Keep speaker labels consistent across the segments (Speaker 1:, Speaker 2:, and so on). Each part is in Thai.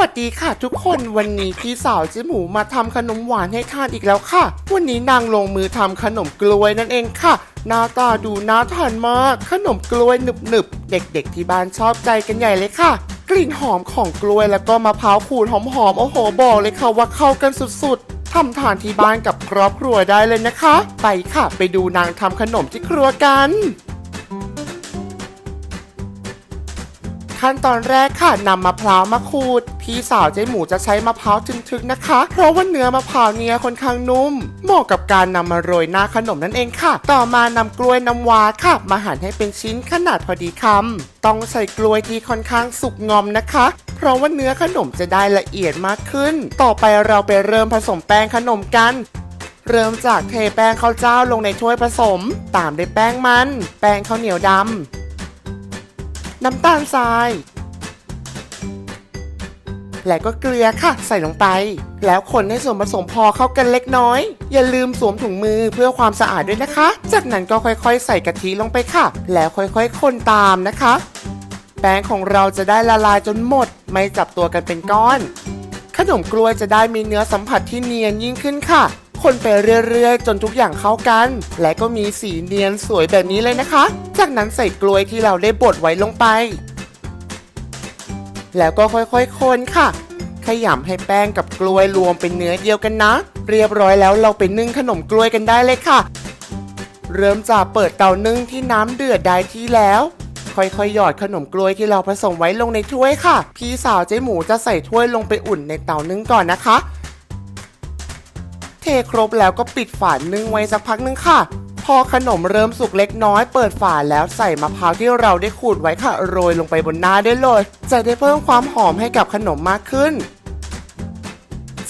Speaker 1: วัสดีค่ะทุกคนวันนี้พี่สาวเจ๊หมูมาทำขนมหวานให้ทานอีกแล้วค่ะ วันนี้นางลงมือทำขนมกล้วยนั่นเองค่ะ หน้าตาดูน่าทานมาก ขนมกล้วยหนึบๆเด็กๆที่บ้านชอบใจกันใหญ่เลยค่ะ กลิ่นหอมของกล้วยแล้วก็มะพร้าวขูดหอมๆโอ้โหบอกเลยค่ะว่าเข้ากันสุดๆทำทานที่บ้านกับครอบครัวได้เลยนะคะ ไปค่ะ ไปดูนางทำขนมที่ครัวกัน ขั้นตอนแรกค่ะนำมะพร้าวมาขูด พี่สาวเจ๊หมูจะใช้มะพร้าวทึกๆนะคะ เพราะว่าเนื้อมะพร้าวเนี่ยค่อนข้างนุ่ม เหมาะกับการนำมาโรยหน้าขนมนั่นเองค่ะ ต่อมานำกล้วยน้ำว้าค่ะ มาหั่นให้เป็นชิ้นขนาดพอดีคำต้องใส่กล้วยที่ค่อนข้างสุกงอมนะคะ เพราะว่าเนื้อขนมจะได้ละเอียดมากขึ้น ต่อไปเราไปเริ่มผสมแป้งขนมกันเริ่มจากเทแป้งข้าวเจ้าลงในถ้วยผสม ตามด้วยแป้งมัน แป้งข้าวเหนียวดำ น้ำตาลทราย และก็เกลือค่ะ ใส่ลงไป แล้วคนให้ส่วนผสมพอเข้ากันเล็กน้อย อย่าลืมสวมถุงมือเพื่อความสะอาดด้วยนะคะ จากนั้นก็ค่อยๆ ใส่กะทิลงไปค่ะ แล้วค่อยๆ คนตามนะคะ แป้งของเราจะได้ละลายจนหมด ไม่จับตัวกันเป็นก้อน ขนมกล้วยจะได้มีเนื้อสัมผัสที่เนียนยิ่งขึ้นค่ะ คนไปเรื่อยๆ จนทุกอย่างเข้ากัน และก็มีสีเนียนสวยแบบนี้เลยนะคะ จากนั้นใส่กล้วยที่เราได้บดไว้ลงไป แล้วก็ค่อยๆคนค่ะ ขยำให้แป้งกับกล้วยรวมเป็นเนื้อเดียวกันนะ เรียบร้อยแล้วเราไปนึ่งขนมกล้วยกันได้เลยค่ะ เริ่มจากเปิดเตานึ่งที่น้ำเดือดได้ที่แล้วค่อยๆ หยอดขนมกล้วยที่เราผสมไว้ลงในถ้วยค่ะ พี่สาวเจ๊หมูจะใส่ถ้วยลงไปอุ่นในเตานึ่งก่อนนะคะ เทครบแล้วก็ปิดฝานึ่งไว้สักพักนึงค่ะ พอขนมเริ่มสุกเล็กน้อยเปิดฝาแล้วใส่มะพร้าวที่เราได้ขูดไว้ค่ะ โรยลงไปบนหน้าได้เลย จะได้เพิ่มความหอมให้กับขนมมากขึ้น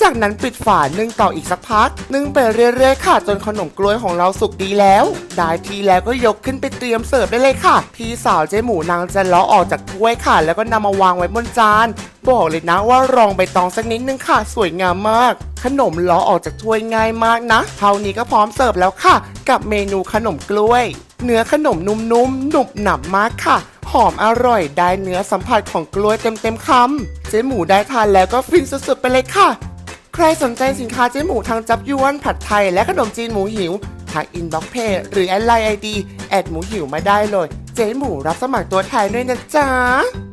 Speaker 1: จากนั้นปิดฝานึ่งต่ออีกสักพัก นึ่งไปเรื่อยๆค่ะ จนขนมกล้วยของเราสุกดีแล้ว ได้ทีแล้วก็ยกขึ้นไปเตรียมเสิร์ฟได้เลยค่ะ พี่สาวเจ๊หมูนางจะลาะออกจากถ้วยค่ะ แล้วก็นำมาวางไว้บนจาน บอกเลยนะว่ารองใบตองสักนิดนึงค่ะ สวยงามมาก ขนมลาะออกจากถ้วยง่ายมากนะเท่านี้ก็พร้อมเสิร์ฟแล้วค่ะ กับเมนูขนมกล้วย เนื้อขนมนุ่มๆหนุบหนับมากค่ะ หอมอร่อยได้เนื้อสัมผัสของกล้วยเต็มๆคำเจ๊หมูได้ทานแล้วก็ฟินสุดๆไปเลยค่ะ ใครสนใจสินค้าเจ๊หมูทางจับยวนผัดไทยและขนมจีนหมูหิวทางอินบ็อกเพจหรือแอดไลน์ไอดีแอดหมูหิวมาได้เลย เจ๊หมูรับสมัครตัวแทนด้วยนะจ๊ะ